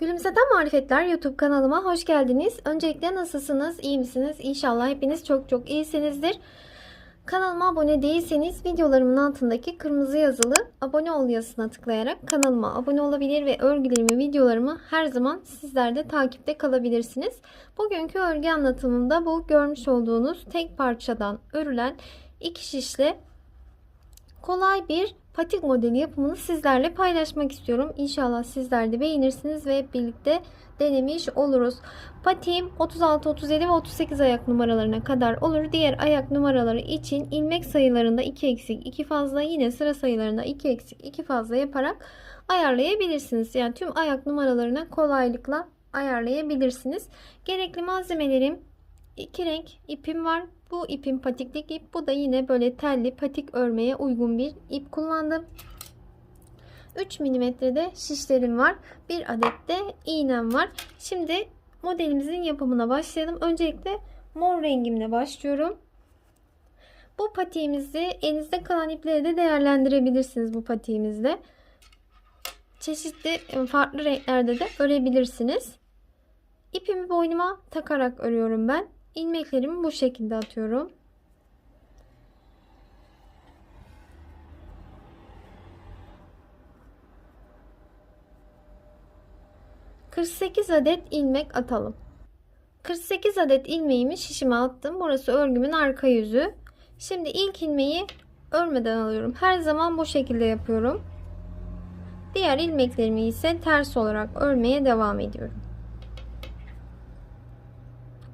Gülümseten Marifetler YouTube kanalıma hoş geldiniz. Öncelikle nasılsınız? İyi misiniz? İnşallah hepiniz çok çok iyisinizdir. Kanalıma abone değilseniz videolarımın altındaki kırmızı yazılı abone ol yazısına tıklayarak kanalıma abone olabilir ve örgülerimi, videolarımı her zaman sizler de takipte kalabilirsiniz. Bugünkü örgü anlatımımda bu görmüş olduğunuz tek parçadan örülen iki şişle kolay bir patik modeli yapımını sizlerle paylaşmak istiyorum. İnşallah sizler de beğenirsiniz ve birlikte denemiş oluruz. Patiğim 36, 37 ve 38 ayak numaralarına kadar olur. Diğer ayak numaraları için ilmek sayılarında 2 eksik 2 fazla yine sıra sayılarında 2 eksik 2 fazla yaparak ayarlayabilirsiniz. Yani tüm ayak numaralarına kolaylıkla ayarlayabilirsiniz. Gerekli malzemelerim iki renk ipim var. Bu ipim patiklik ip. Bu da yine böyle telli patik örmeye uygun bir ip kullandım. 3 milimetrede şişlerim var. Bir adet de iğnem var. Şimdi modelimizin yapımına başlayalım. Öncelikle mor rengimle başlıyorum. Bu patiğimizi elinizde kalan ipleri de değerlendirebilirsiniz bu patiğimizle. Çeşitli farklı renklerde de örebilirsiniz. İpimi boynuma takarak örüyorum ben. İlmeklerimi bu şekilde atıyorum. ...48 adet ilmek atalım. 48 adet ilmeğimi şişime attım. Burası örgümün arka yüzü. Şimdi ilk ilmeği örmeden alıyorum. Her zaman bu şekilde yapıyorum. Diğer ilmeklerimi ise ters olarak örmeye devam ediyorum.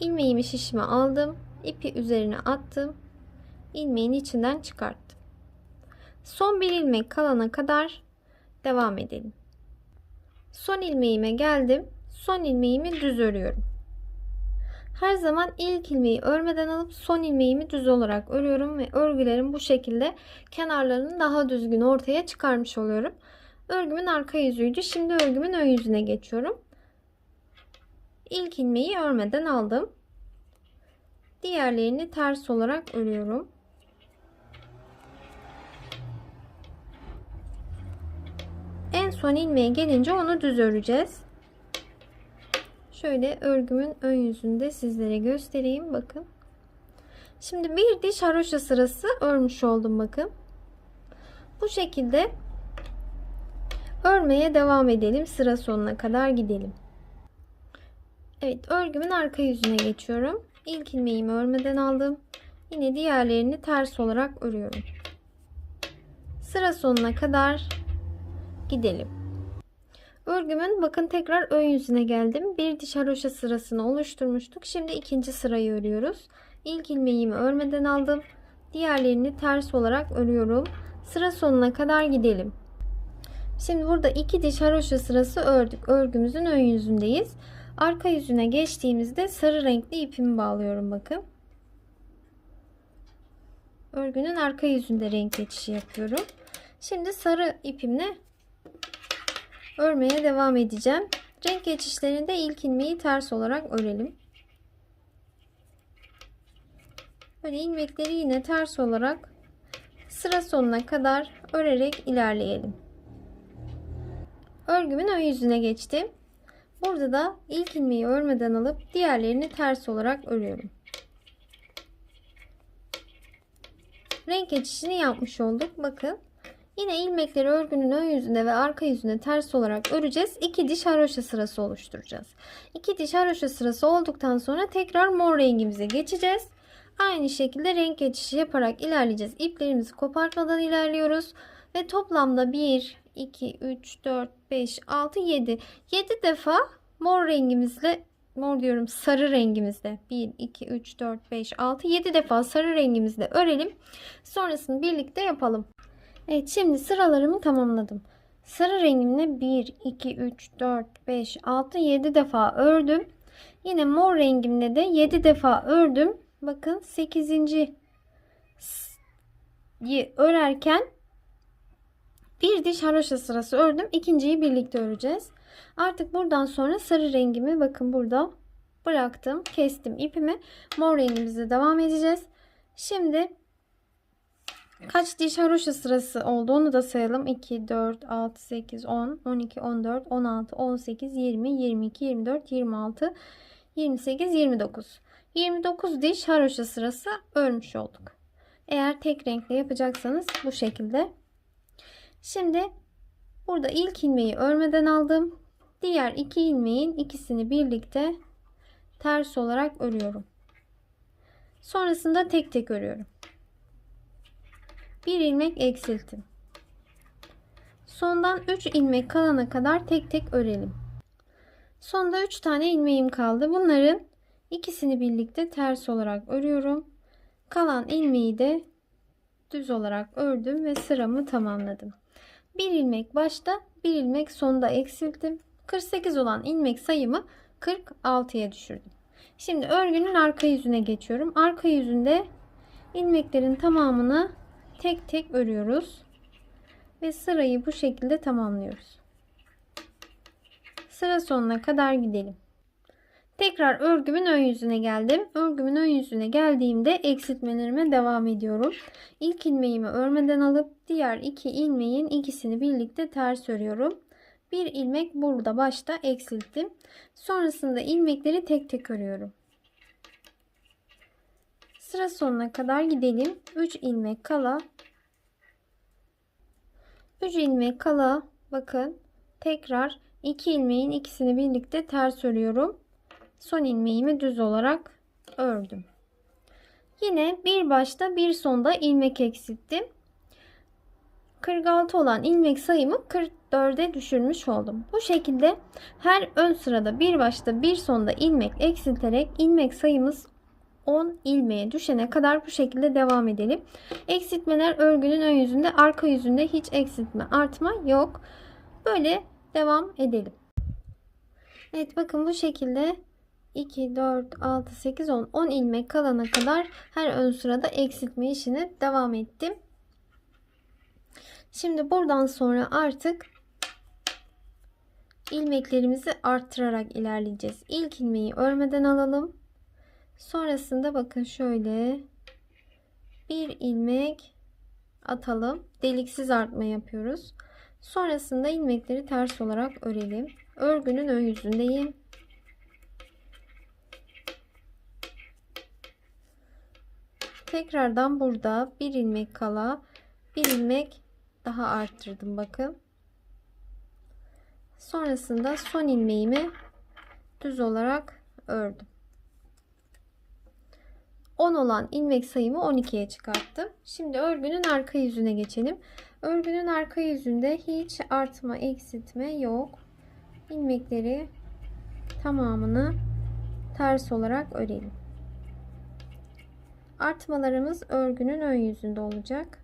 İlmeğimi şişime aldım. ipi üzerine attım. ilmeğin içinden çıkarttım. Son bir ilmek kalana kadar devam edelim. Son ilmeğime geldim. Son ilmeğimi düz örüyorum. Her zaman ilk ilmeği örmeden alıp son ilmeğimi düz olarak örüyorum ve örgülerim bu şekilde kenarlarını daha düzgün ortaya çıkarmış oluyorum. Örgümün arka yüzüydü. Şimdi örgümün ön yüzüne geçiyorum. İlk ilmeği örmeden aldım. Diğerlerini ters olarak örüyorum. En son ilmeğe gelince onu düz öreceğiz. Şöyle örgümün ön yüzünde sizlere göstereyim. Bakın. Şimdi bir diş haroşa sırası örmüş oldum bakın. Bu şekilde örmeye devam edelim. Sıra sonuna kadar gidelim. Evet örgümün arka yüzüne geçiyorum. İlk ilmeğimi örmeden aldım. Yine diğerlerini ters olarak örüyorum. Sıra sonuna kadar gidelim. Örgümün bakın tekrar ön yüzüne geldim. Bir diş haroşa sırasını oluşturmuştuk. Şimdi ikinci sırayı örüyoruz. İlk ilmeğimi örmeden aldım. Diğerlerini ters olarak örüyorum. Sıra sonuna kadar gidelim. Şimdi burada iki diş haroşa sırası ördük. Örgümüzün ön yüzündeyiz. Arka yüzüne geçtiğimizde sarı renkli ipimi bağlıyorum bakın. Örgünün arka yüzünde renk geçişi yapıyorum. Şimdi sarı ipimle örmeye devam edeceğim. Renk geçişlerinde ilk ilmeği ters olarak örelim. Böyle ilmekleri yine ters olarak sıra sonuna kadar örerek ilerleyelim. Örgümün ön yüzüne geçtim. Burada da ilk ilmeği örmeden alıp diğerlerini ters olarak örüyorum. Renk geçişini yapmış olduk. Bakın. Yine ilmekleri örgünün ön yüzünde ve arka yüzünde ters olarak öreceğiz. İki diş haroşa sırası oluşturacağız. İki diş haroşa sırası olduktan sonra tekrar mor rengimize geçeceğiz. Aynı şekilde renk geçişi yaparak ilerleyeceğiz. İplerimizi kopartmadan ilerliyoruz. Ve toplamda 1, 2, 3, 4, 5, 6, 7. 7 defa mor rengimizle mor diyorum sarı rengimizle 1, 2, 3, 4, 5, 6, 7 defa sarı rengimizle örelim. Sonrasını birlikte yapalım. Evet şimdi sıralarımı tamamladım. Sarı rengimle 1, 2, 3, 4, 5, 6, 7 defa ördüm. Yine mor rengimle de 7 defa ördüm. Bakın 8. örerken bir diş haroşa sırası ördüm. İkinciyi birlikte öreceğiz. Artık buradan sonra sarı rengimi bakın burada bıraktım. Kestim ipimi. Mor rengimizle devam edeceğiz. Şimdi Kaç diş haroşa sırası oldu onu da sayalım. 2, 4, 6, 8, 10, 12, 14, 16, 18, 20, 22, 24, 26, 28, 29. 29 diş haroşa sırası örmüş olduk. Eğer tek renkle yapacaksanız bu şekilde. Şimdi burada ilk ilmeği örmeden aldım. Diğer iki ilmeğin ikisini birlikte ters olarak örüyorum. Sonrasında tek tek örüyorum. Bir ilmek eksilttim. Sondan 3 ilmek kalana kadar tek tek örelim. Sonda 3 tane ilmeğim kaldı. Bunların ikisini birlikte ters olarak örüyorum. Kalan ilmeği de düz olarak ördüm ve sıramı tamamladım. Bir ilmek başta, bir ilmek sonda eksilttim. 48 olan ilmek sayımı 46'ya düşürdüm. Şimdi örgünün arka yüzüne geçiyorum. Arka yüzünde ilmeklerin tamamını tek tek örüyoruz. Ve sırayı bu şekilde tamamlıyoruz. Sıra sonuna kadar gidelim. Tekrar örgümün ön yüzüne geldim. Örgümün ön yüzüne geldiğimde eksiltmelerime devam ediyorum. İlk ilmeğimi örmeden alıp diğer iki ilmeğin ikisini birlikte ters örüyorum. Bir ilmek burada başta eksilttim. Sonrasında ilmekleri tek tek örüyorum. Sıra sonuna kadar gidelim. 3 ilmek kala 3 ilmek kala bakın tekrar 2 ilmeğin ikisini birlikte ters örüyorum. Son ilmeğimi düz olarak ördüm. Yine bir başta bir sonda ilmek eksilttim. 46 olan ilmek sayımı 44'e düşürmüş oldum. Bu şekilde her ön sırada bir başta bir sonda ilmek eksilterek ilmek sayımız 10 ilmeğe düşene kadar bu şekilde devam edelim. Eksiltmeler örgünün ön yüzünde, arka yüzünde hiç eksiltme, artma yok. Böyle devam edelim. Evet bakın bu şekilde 2, 4, 6, 8, 10, 10 ilmek kalana kadar her ön sırada eksiltme işini devam ettim. Şimdi buradan sonra artık ilmeklerimizi arttırarak ilerleyeceğiz. İlk ilmeği örmeden alalım. Sonrasında bakın şöyle bir ilmek atalım. Deliksiz artma yapıyoruz. Sonrasında ilmekleri ters olarak örelim. Örgünün ön yüzündeyim. Tekrardan burada bir ilmek kala bir ilmek daha arttırdım bakın. Sonrasında son ilmeğimi düz olarak ördüm. 10 olan ilmek sayımı 12'ye çıkarttım. Şimdi örgünün arka yüzüne geçelim. Örgünün arka yüzünde hiç artma, eksiltme yok. İlmekleri tamamını ters olarak örelim. Artmalarımız örgünün ön yüzünde olacak.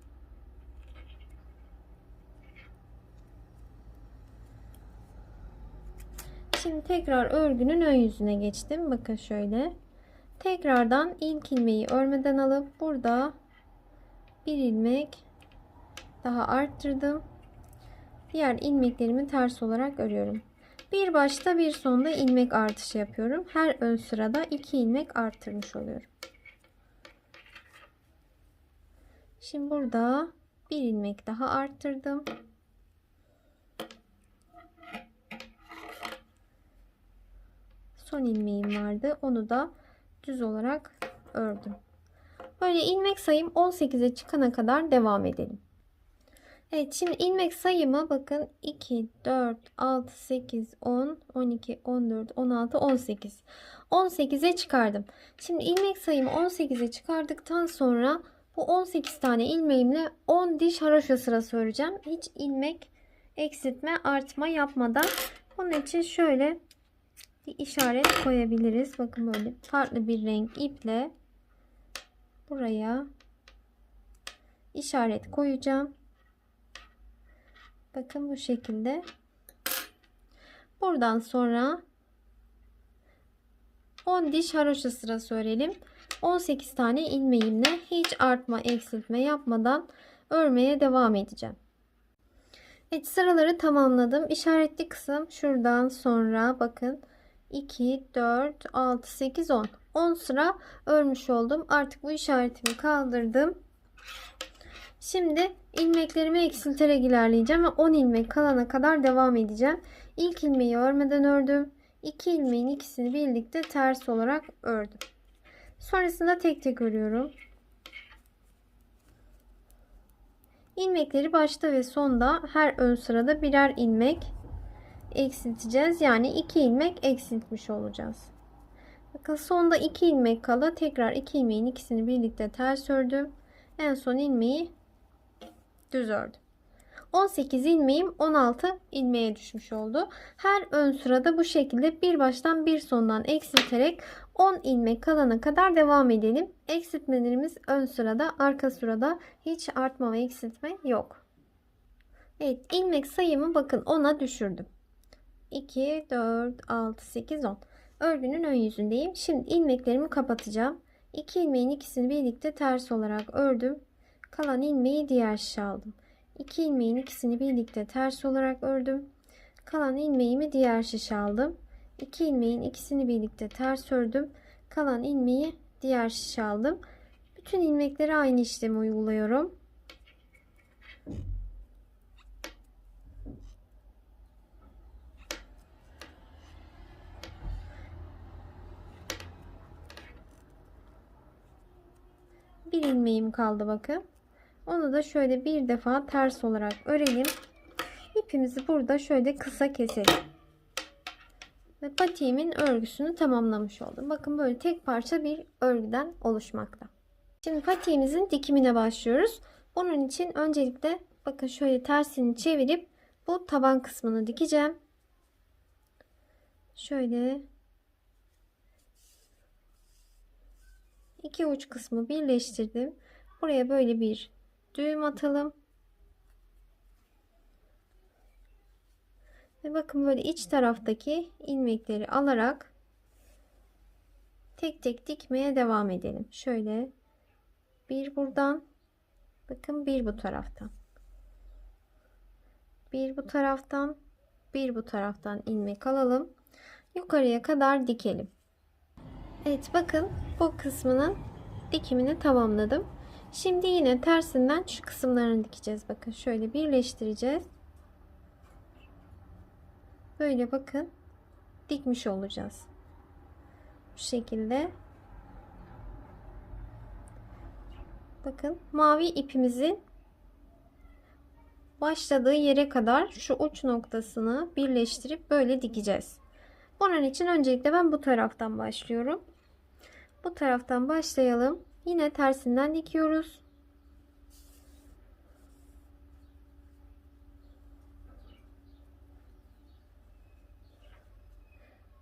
Şimdi tekrar örgünün ön yüzüne geçtim. Bakın şöyle. Tekrardan ilk ilmeği örmeden alıp burada bir ilmek daha arttırdım. Diğer ilmeklerimi ters olarak örüyorum. Bir başta bir sonda ilmek artışı yapıyorum. Her ön sırada iki ilmek arttırmış oluyorum. Şimdi burada bir ilmek daha arttırdım. Son ilmeğim vardı. Onu da düz olarak ördüm. Böyle ilmek sayım 18'e çıkana kadar devam edelim. Evet şimdi ilmek sayımı bakın 2, 4, 6, 8, 10, 12, 14, 16, 18. 18'e çıkardım. Şimdi ilmek sayımı 18'e çıkardıktan sonra bu 18 tane ilmeğimle 10 diş haroşa sırası öreceğim. Hiç ilmek eksiltme artma yapmadan. Bunun için şöyle bir işaret koyabiliriz. Bakın böyle farklı bir renk iple buraya işaret koyacağım. Bakın bu şekilde. Buradan sonra 10 diş haroşa sırası örelim. 18 tane ilmeğimle hiç artma eksiltme yapmadan örmeye devam edeceğim. Evet sıraları tamamladım. İşaretli kısım şuradan sonra bakın 2, 4, 6, 8, 10. 10 sıra örmüş oldum. Artık bu işaretimi kaldırdım. Şimdi ilmeklerimi eksilterek ilerleyeceğim ve 10 ilmek kalana kadar devam edeceğim. İlk ilmeği örmeden ördüm. 2 ilmeğin ikisini birlikte ters olarak ördüm. Sonrasında tek tek örüyorum. İlmekleri başta ve sonda her ön sırada birer ilmek eksilteceğiz. Yani 2 ilmek eksiltmiş olacağız. Bakın sonda 2 ilmek kala tekrar 2 ilmeğin ikisini birlikte ters ördüm. En son ilmeği düz ördüm. 18 ilmeğim 16 ilmeğe düşmüş oldu. Her ön sırada bu şekilde bir baştan bir sondan eksilterek 10 ilmek kalana kadar devam edelim. Eksiltmelerimiz ön sırada, arka sırada hiç artma ve eksiltme yok. Evet, ilmek sayımı bakın 10'a düşürdüm. 2, 4, 6, 8, 10. Örgünün ön yüzündeyim. Şimdi ilmeklerimi kapatacağım. 2 ilmeğin ikisini birlikte ters olarak ördüm. Kalan ilmeği diğer şişe aldım. 2 ilmeğin ikisini birlikte ters olarak ördüm. Kalan ilmeğimi diğer şişe aldım. 2 ilmeğin ikisini birlikte ters ördüm. Kalan ilmeği diğer şişe aldım. Bütün ilmeklere aynı işlemi uyguluyorum. Bir ilmeğim kaldı bakın. Onu da şöyle bir defa ters olarak örelim. İpimizi burada şöyle kısa keselim. Ve patiğimin örgüsünü tamamlamış oldum. Bakın böyle tek parça bir örgüden oluşmakta. Şimdi patiğimizin dikimine başlıyoruz. Bunun için öncelikle bakın şöyle tersini çevirip bu taban kısmını dikeceğim. Şöyle iki uç kısmı birleştirdim. Buraya böyle bir düğüm atalım. Ve bakın böyle iç taraftaki ilmekleri alarak tek tek dikmeye devam edelim. Şöyle bir buradan bakın bir bu taraftan bir bu taraftan bir bu taraftan ilmek alalım. Yukarıya kadar dikelim. Evet bakın bu kısmının dikimini tamamladım. Şimdi yine tersinden şu kısımlarını dikeceğiz. Bakın şöyle birleştireceğiz. Böyle bakın dikmiş olacağız. Bu şekilde. Bakın mavi ipimizin başladığı yere kadar şu uç noktasını birleştirip böyle dikeceğiz. Bunun için öncelikle ben bu taraftan başlıyorum. Bu taraftan başlayalım. Yine tersinden dikiyoruz.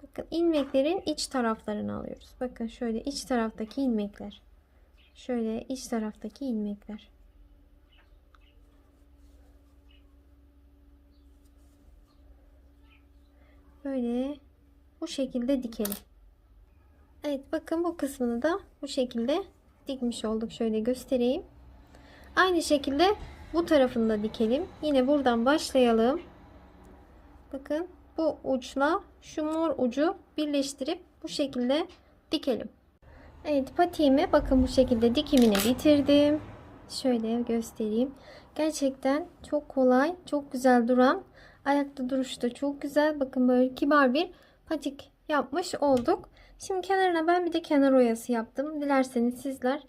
Bakın ilmeklerin iç taraflarını alıyoruz. Bakın şöyle iç taraftaki ilmekler. Şöyle iç taraftaki ilmekler. Böyle bu şekilde dikelim. Evet bakın bu kısmını da bu şekilde dikmiş olduk. Şöyle göstereyim. Aynı şekilde bu tarafını da dikelim. Yine buradan başlayalım. Bakın bu uçla şu mor ucu birleştirip bu şekilde dikelim. Evet patiğimi bakın bu şekilde dikimini bitirdim. Şöyle göstereyim. Gerçekten çok kolay, çok güzel duran, ayakta duruşu da çok güzel. Bakın böyle kibar bir patik yapmış olduk. Şimdi kenarına ben bir de kenar oyası yaptım. Dilerseniz sizler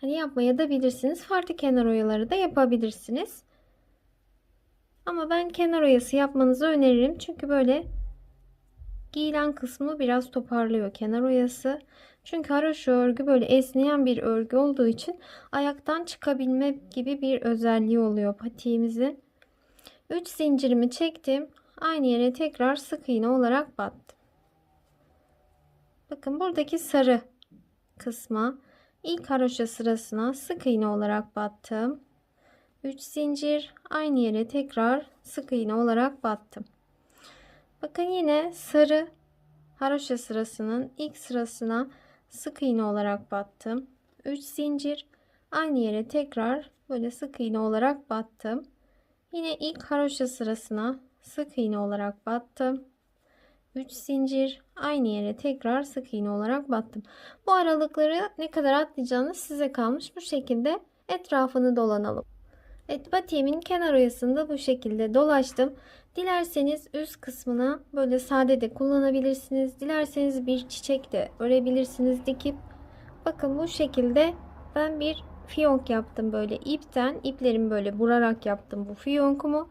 hani yapmaya da bilirsiniz. Farklı kenar oyaları da yapabilirsiniz. Ama ben kenar oyası yapmanızı öneririm. Çünkü böyle giyilen kısmı biraz toparlıyor kenar oyası. Çünkü haroşa örgü böyle esneyen bir örgü olduğu için ayaktan çıkabilme gibi bir özelliği oluyor patiğimizin. 3 zincirimi çektim. Aynı yere tekrar sık iğne olarak battım. Bakın buradaki sarı kısma ilk haroşa sırasına sık iğne olarak battım. 3 zincir aynı yere tekrar sık iğne olarak battım. Bakın yine sarı haroşa sırasının ilk sırasına sık iğne olarak battım. 3 zincir aynı yere tekrar böyle sık iğne olarak battım. Yine ilk haroşa sırasına sık iğne olarak battım. 3 zincir aynı yere tekrar sık iğne olarak battım. Bu aralıkları ne kadar atlayacağınız size kalmış. Bu şekilde etrafını dolanalım. Evet batiğimin kenar oyasında bu şekilde dolaştım. Dilerseniz üst kısmına böyle sade de kullanabilirsiniz. Dilerseniz bir çiçek de örebilirsiniz dikip. Bakın bu şekilde ben bir fiyonk yaptım böyle ipten. iplerimi böyle burarak yaptım bu fiyonkumu.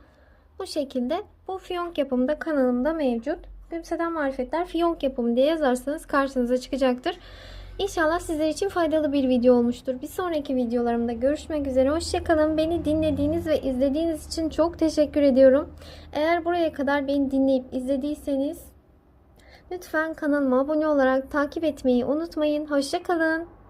Bu şekilde bu fiyonk yapımı da kanalımda mevcut. Gülümseden Marifetler fiyonk yapımı diye yazarsanız karşınıza çıkacaktır. İnşallah sizler için faydalı bir video olmuştur. Bir sonraki videolarımda görüşmek üzere. Hoşçakalın. Beni dinlediğiniz ve izlediğiniz için çok teşekkür ediyorum. Eğer buraya kadar beni dinleyip izlediyseniz lütfen kanalıma abone olarak takip etmeyi unutmayın. Hoşçakalın.